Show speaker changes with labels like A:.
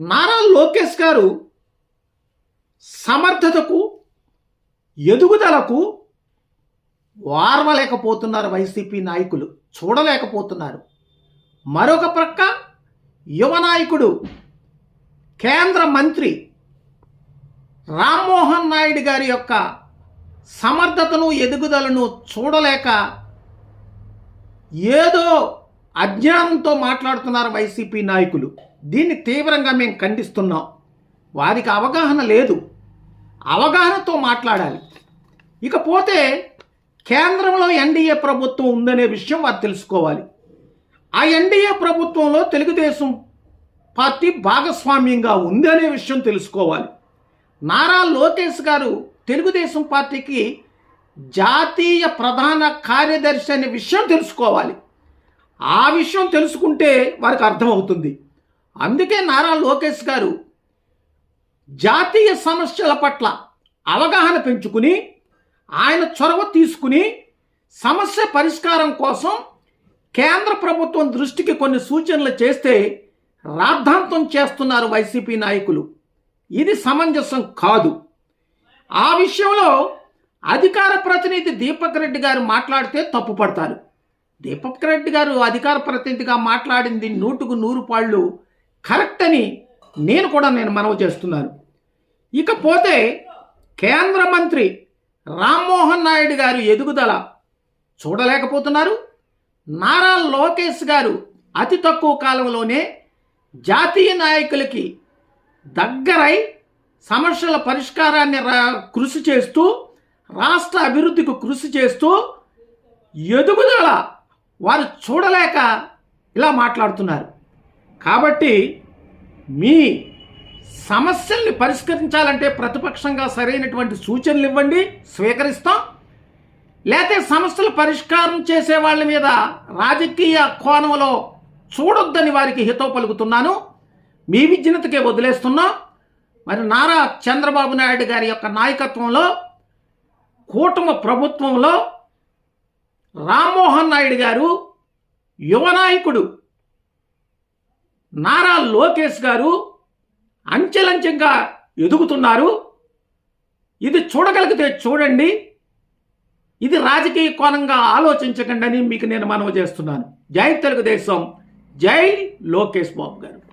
A: నారా లోకేష్ గారు సమర్థతకు ఎదుగుదలకు వారవలేకపోతున్నారు వైసీపీ నాయకులు చూడలేకపోతున్నారు. మరొక ప్రక్క యువ నాయకుడు కేంద్ర మంత్రి రామ్మోహన్ నాయుడు గారి యొక్క సమర్థతను ఎదుగుదలను చూడలేక ఏదో అజ్ఞానంతో మాట్లాడుతున్నారు వైసీపీ నాయకులు. దీన్ని తీవ్రంగా మేము ఖండిస్తున్నాం. వారికి అవగాహన లేదు. అవగాహనతో మాట్లాడాలి. ఇకపోతే కేంద్రంలో ఎన్డీఏ ప్రభుత్వం ఉందనే విషయం వారు తెలుసుకోవాలి. ఆ ఎన్డీఏ ప్రభుత్వంలో తెలుగుదేశం పార్టీ భాగస్వామ్యంగా ఉంది అనే విషయం తెలుసుకోవాలి. నారా లోకేష్ గారు తెలుగుదేశం పార్టీకి జాతీయ ప్రధాన కార్యదర్శి అనే విషయం తెలుసుకోవాలి. ఆ విషయం తెలుసుకుంటే వారికి అర్థమవుతుంది అందుకే నారా లోకేష్ గారు జాతీయ సమస్యల పట్ల అవగాహన పెంచుకుని ఆయన చొరవ తీసుకుని సమస్య పరిష్కారం కోసం కేంద్ర ప్రభుత్వం దృష్టికి కొన్ని సూచనలు చేస్తే రాద్ధాంతం చేస్తున్నారు వైసీపీ నాయకులు. ఇది సమంజసం కాదు. ఆ విషయంలో అధికార ప్రతినిధి దీపక్ రెడ్డి గారు మాట్లాడితే తప్పు పడతారు దీపక్ రెడ్డి గారు అధికార ప్రతినిధిగా మాట్లాడింది నూటుకు నూరు పాళ్ళు కరెక్ట్ అని నేను కూడా నేను మనవి చేస్తున్నాను. ఇకపోతే కేంద్ర మంత్రి రామ్మోహన్ నాయుడు గారు ఎదుగుదల చూడలేకపోతున్నారు. నారా లోకేష్ గారు అతి తక్కువ కాలంలోనే జాతీయ నాయకులకి దగ్గరై సమస్యల పరిష్కారాన్ని రా- కృషి చేస్తూ రాష్ట్ర అభివృద్ధికి కృషి చేస్తూ ఎదుగుదల వారు చూడలేక ఇలా మాట్లాడుతున్నారు. కాబట్టి మీ సమస్యల్ని పరిష్కరించాలంటే ప్రతిపక్షంగా సరైనటువంటి సూచనలు ఇవ్వండి స్వీకరిస్తాం. లేకపోతే సమస్యల పరిష్కారం చేసే వాళ్ళ మీద రాజకీయ కోణంలో చూడొద్దని వారికి హితో పలుకుతున్నాను మీ విజ్ఞతకే వదిలేస్తున్నాం. మరి నారా చంద్రబాబు నాయుడు గారి యొక్క నాయకత్వంలో కూటమి ప్రభుత్వంలో రామ్మోహన్ నాయుడు గారు యువనాయకుడు నారా లోకేష్ గారు అంచెలంచెంగా ఎదుగుతున్నారు. ఇది చూడగలిగితే చూడండి. ఇది రాజకీయ కోణంగా ఆలోచించకండి అని మీకు నేను మనవి చేస్తున్నాను. జై తెలుగుదేశం. జై లోకేష్ బాబు గారు.